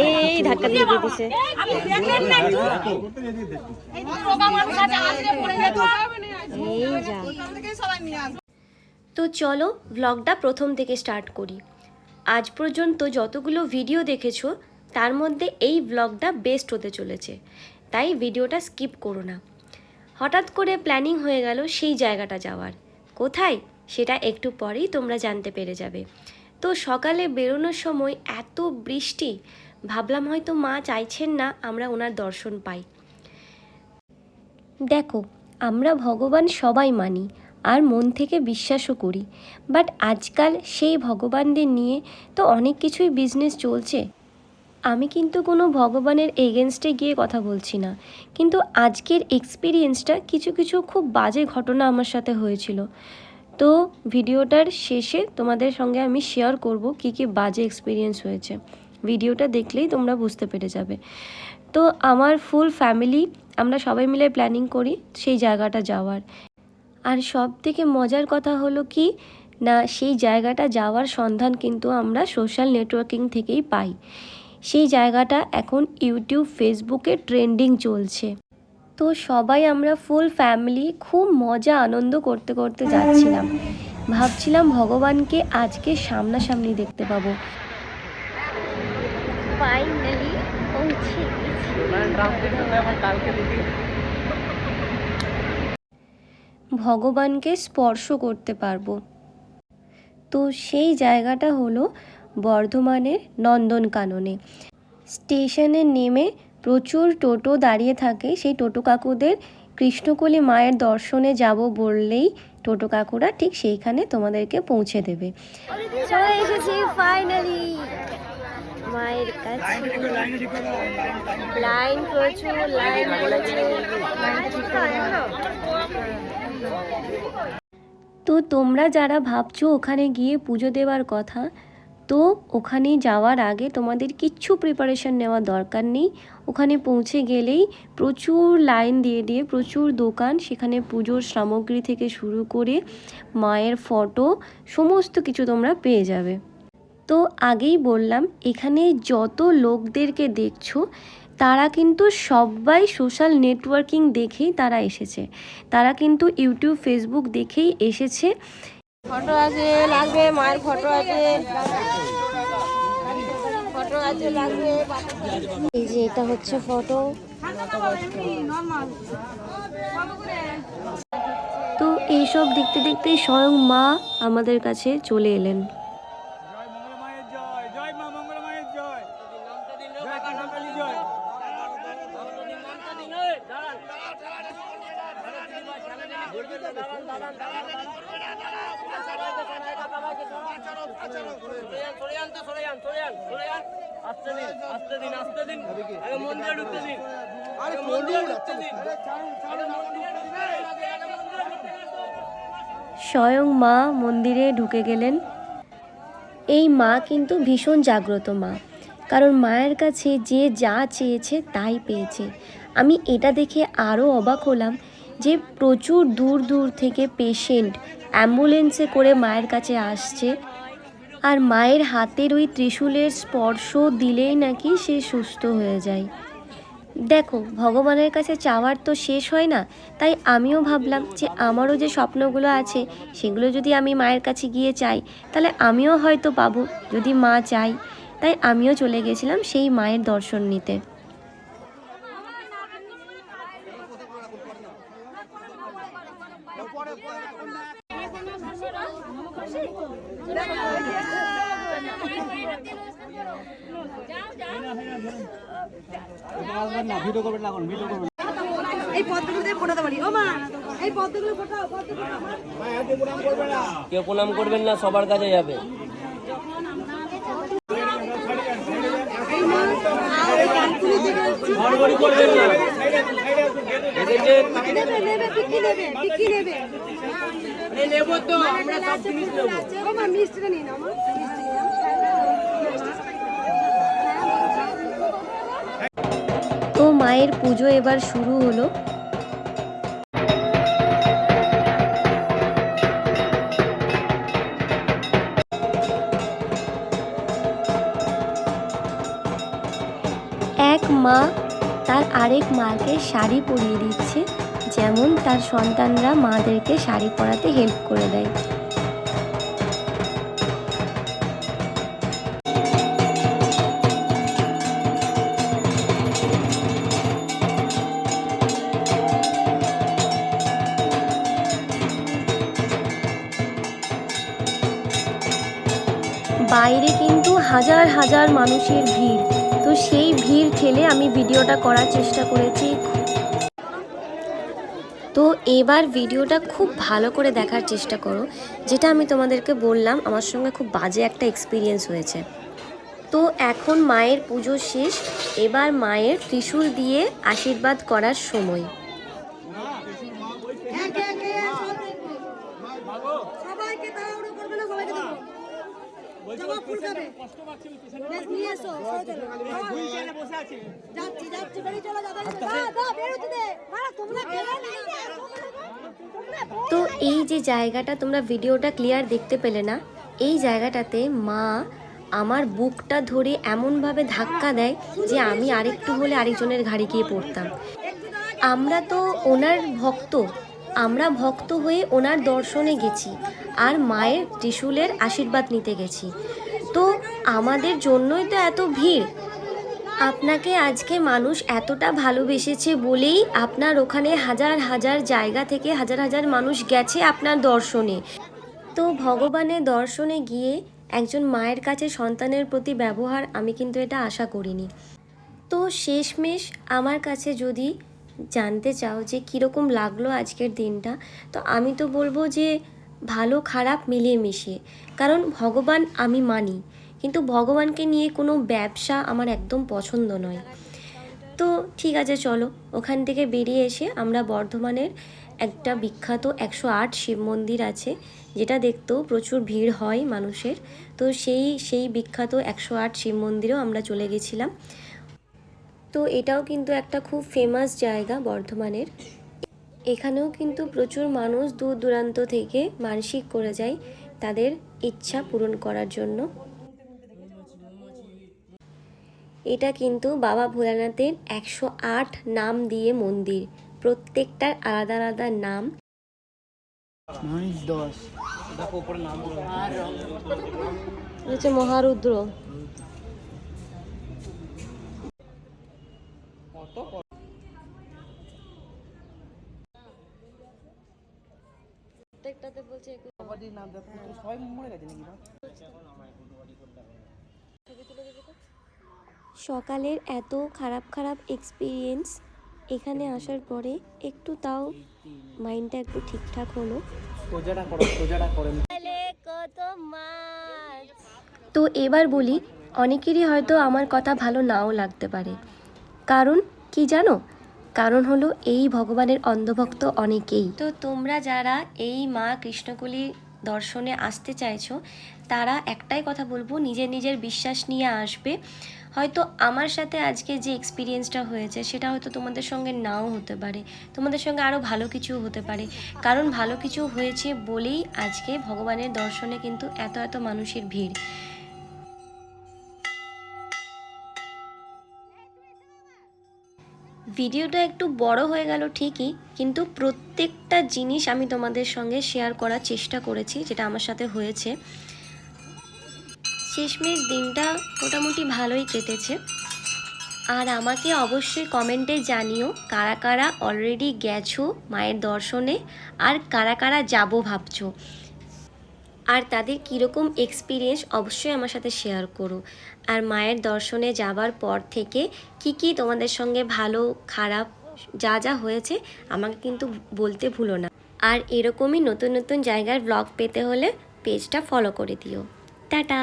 এই ধাক্কা দিয়ে এই যা। তো চলো ব্লগটা প্রথম থেকে স্টার্ট করি। আজ পর্যন্ত যতগুলো ভিডিও দেখেছ, তার মধ্যে এই ব্লগটা বেস্ট হতে চলেছে। তাই ভিডিওটা স্কিপ করো না। হঠাৎ করে প্ল্যানিং হয়ে গেল সেই জায়গাটা যাওয়ার। কোথায়? সেটা একটু পরেই তোমরা জানতে পেরে যাবে। তো সকালে বেরোনোর সময় এত বৃষ্টি, ভাবলাম হয়তো মা চাইছেন না আমরা ওনার দর্শন পাই। দেখো, আমরা ভগবান সবাই মানি, আর মন থেকে বিশ্বাসও করি বাট আজকাল সেই ভগবানদের নিয়ে তো অনেক কিছুই বিজনেস চলছে। আমি কিন্তু কোনো ভগবানের এগেনস্টে গিয়ে কথা বলছি না, কিন্তু আজকের এক্সপিরিয়েন্সটা কিছু কিছু খুব বাজে ঘটনা আমার সাথে হয়েছিল। তো ভিডিওটার শেষে তোমাদের সঙ্গে আমি শেয়ার করব কী কী বাজে এক্সপিরিয়েন্স হয়েছে। ভিডিওটা দেখলেই তোমরা বুঝতে পেরে যাবে। তো আমার ফুল ফ্যামিলি আমরা সবাই মিলে প্ল্যানিং করি সেই জায়গাটা যাওয়ার। আর সব থেকে মজার কথা হলো কি, না, সেই জায়গাটা যাওয়ার সন্ধান কিন্তু আমরা সোশ্যাল নেটওয়ার্কিং থেকেই পাই। সেই জায়গাটা এখন ইউটিউব ফেসবুকে ট্রেন্ডিং চলছে। তো সবাই আমরা ফুল ফ্যামিলি খুব মজা আনন্দ করতে করতে যাচ্ছিলাম। ভাবছিলাম ভগবানকে আজকে সামনাসামনি দেখতে পাবো। ফাইনালি পৌঁছে ভগবানকে স্পর্শ করতে পারব। তো সেই জায়গাটা হলো বর্ধমানের নন্দনকাননে। স্টেশনে নেমে প্রচুর টোটো দাঁড়িয়ে থাকে সেই টোটো কাকুদের কৃষ্ণকলি মায়ের দর্শনে যাব বললেই টোটো কাকুরা ঠিক সেইখানে তোমাদেরকে পৌঁছে দেবে। চলে এসেছি ফাইনালি মায়ের কাছে। লাইন প্রচুর লাইন তো তোমরা যারা ভাবছ ওখানে গিয়ে পুজো দেওয়ার কথা তো ওখানে যাওয়ার আগে তোমাদের কিচ্ছু প্রিপারেশন নেওয়া দরকার নেই। ওখানে পৌঁছে গেলেই প্রচুর লাইন দিয়ে দিয়ে প্রচুর দোকান, সেখানে পুজোর সামগ্রী থেকে শুরু করে মায়ের ফটো সমস্ত কিছু তোমরা পেয়ে যাবে। তো আগেই বললাম, এখানে যত লোকদেরকে দেখছ, তারা কিন্তু সবাই সোশ্যাল নেটওয়ার্কিং দেখেই তারা এসেছে। তারা কিন্তু ইউটিউব ফেসবুক দেখেই এসেছে। ফটো আছে, লাগবে, মায়ের ফটো আছে। ফটো আছে, লাগবে। এই যে এটা হচ্ছে ফটো। তো এইসব দেখতে দেখতে স্বয়ং মা আমাদের কাছে চলে এলেন। স্বয়ং মা মন্দিরে ঢুকে গেলেন। এই মা কিন্তু ভীষণ জাগ্রত মা। কারণ মায়ের কাছে যে যা চেয়েছে তাই পেয়েছে। আমি এটা দেখে আরও অবাক হলাম যে প্রচুর দূর দূর থেকে পেশেন্ট অ্যাম্বুলেন্সে করে মায়ের কাছে আসছে আর মায়ের হাতের ওই ত্রিশূলের স্পর্শ দিলেই নাকি সে সুস্থ হয়ে যায়। দেখো, ভগবানের কাছে চাওয়ার তো শেষ হয় না, তাই আমিও ভাবলাম যে আমারও যে স্বপ্নগুলো আছে, সেগুলো যদি আমি মায়ের কাছে গিয়ে চাই, তাহলে আমিও হয়তো পাবো, যদি মা চাই তাই আমিও চলে গেছিলাম সেই মায়ের দর্শন নিতে। ভিডিও করবেন না ভিডিও করবেন এই পদ্মগুলো দিয়ে ফোটাতে পারি ও মা এই পদ্মগুলো ফোটাও কেউ প্রণাম করবেন না সবার কাছে যাবে করবেন না নেবে তো আমরা সব জিনিস নেব। মিষ্টিটা নিয়ে নাও মা মিষ্টি নিয়ে নাও। তো মায়ের পুজো এবার শুরু হলো। এক মা তার আরেক মাকে শাড়ি পরিয়ে দিচ্ছে। যেমন তার সন্তানরা মাদেরকে শাড়ি পরাতে হেল্প করে দেয়। বাইরে কিন্তু হাজার হাজার মানুষের ভিড়। তো সেই ভিড় ঠেলে আমি ভিডিওটা করার চেষ্টা করেছি। এবার ভিডিওটা খুব ভালো করে দেখার চেষ্টা করো যেটা আমি তোমাদেরকে বললাম আমার সঙ্গে খুব বাজে একটা এক্সপিরিয়েন্স হয়েছে তো এখন মায়ের পুজো শেষ এবার মায়ের ত্রিশূল দিয়ে আশীর্বাদ করার সময় একে একে সব দেখবে। সবাইকে তাড়াহুড়ো করবে না সবাইকে দেবো জবা ফুল খাবে বেশ, নিয়ে এসো সবাই চলো। সবাই- বসে আছি যাচ্ছি যাচ্ছি বেরিয়ে চলো যা বেরিয়ে চলো। দা, দা, বেরোতে দে। মারা, তোমরা বেরো না। তোমরা বেরো। তো এই যে জায়গাটা, তোমরা ভিডিওটা ক্লিয়ার দেখতে পেলে না, এই জায়গাটাতে মা আমার বুকটা ধরে এমনভাবে ধাক্কা দেয় যে আমি আরেকটু হলে আরেকজনের ঘাড়ে গিয়ে পড়তাম। আমরা তো ওনার ভক্ত, আমরা ভক্ত হয়ে ওনার দর্শনে গেছি আর মায়ের ত্রিশূলের আশীর্বাদ নিতে গেছি। তো আমাদের জন্যই তো এত ভিড় আপনাকে আজকে মানুষ এতটা ভালোবেসেছে বলেই আপনার ওখানে হাজার হাজার জায়গা থেকে হাজার হাজার মানুষ গেছে আপনার দর্শনে। তো ভগবানের দর্শনে গিয়ে একজন মায়ের কাছে সন্তানের প্রতি ব্যবহার আমি কিন্তু এটা আশা করিনি। তো শেষমেশ আমার কাছে যদি জানতে চাও যে কীরকম লাগল আজকের দিনটা, তো আমি তো বলব যে ভালো খারাপ মিলিয়ে মিশিয়ে। কারণ ভগবান আমি মানি। কিন্তু ভগবানকে নিয়ে কোনো ব্যবসা আমার একদম পছন্দ নয়। তো ঠিক আছে, চলো। ওখান থেকে বেরিয়ে এসে আমরা বর্ধমানের একটা বিখ্যাত একশো আট শিব মন্দির আছে, যেটা দেখতেও প্রচুর ভিড় হয় মানুষের। তো সেই সেই বিখ্যাত একশো আট শিব মন্দিরেও আমরা চলে গেছিলাম। তো এটাও কিন্তু একটা খুব ফেমাস জায়গা বর্ধমানের। এখানেও কিন্তু প্রচুর মানুষ দূর দূরান্ত থেকে মানসিক করে যায় তাদের ইচ্ছা পূরণ করার জন্য। এটা কিন্তু বাবা ভোলানাথের একশো আট নাম দিয়ে মন্দির। প্রত্যেকটার আলাদা আলাদা নাম। হচ্ছে মহারুদ্র। প্রত্যেকটাতে বলছে সবাই মরে গেছে নাকি সকালের এত খারাপ খারাপ এক্সপিরিয়েন্স এখানে আসার পরে একটু তাও মাইন্ডটা একটু ঠিকঠাক হলো। তো এবার বলি অনেকেরই হয়তো আমার কথা ভালো নাও লাগতে পারে। কারণ কি জানো? কারণ হলো এই ভগবানের অন্ধভক্ত অনেকেই। তো তোমরা যারা এই মা কৃষ্ণকলি দর্শনে আসতে চাইছো তারা একটাই কথা বলব নিজের নিজের বিশ্বাস নিয়ে আসবে। হয়তো আমার সাথে আজকে যে এক্সপিরিয়েন্সটা হয়েছে, সেটা হয়তো তোমাদের সঙ্গে নাও হতে পারে। তোমাদের সঙ্গে আরও ভালো কিছু হতে পারে। কারণ ভালো কিছু হয়েছে বলেই আজকে ভগবানের দর্শনে কিন্তু এত এত মানুষের ভিড়। ভিডিওটা একটু বড় হয়ে গেল ঠিকই, কিন্তু প্রত্যেকটা জিনিস আমি তোমাদের সঙ্গে শেয়ার করার চেষ্টা করেছি, যেটা আমার সাথে হয়েছে। শেষমেশ দিনটা মোটামুটি ভালোই কেটেছে। আর আমাকে অবশ্যই কমেন্টে জানিও কারা কারা অলরেডি গেছো মায়ের দর্শনে আর কারা কারা যাব ভাবছ। আর তাদের কীরকম এক্সপিরিয়েন্স অবশ্যই আমার সাথে শেয়ার করো। আর মায়ের দর্শনে যাবার পর থেকে কি কি তোমাদের সঙ্গে ভালো, খারাপ, যা যা হয়েছে আমাকে কিন্তু বলতে ভুলো না। আর এরকমই নতুন নতুন জায়গার ব্লগ পেতে হলে পেজটা ফলো করে দিও। টাটা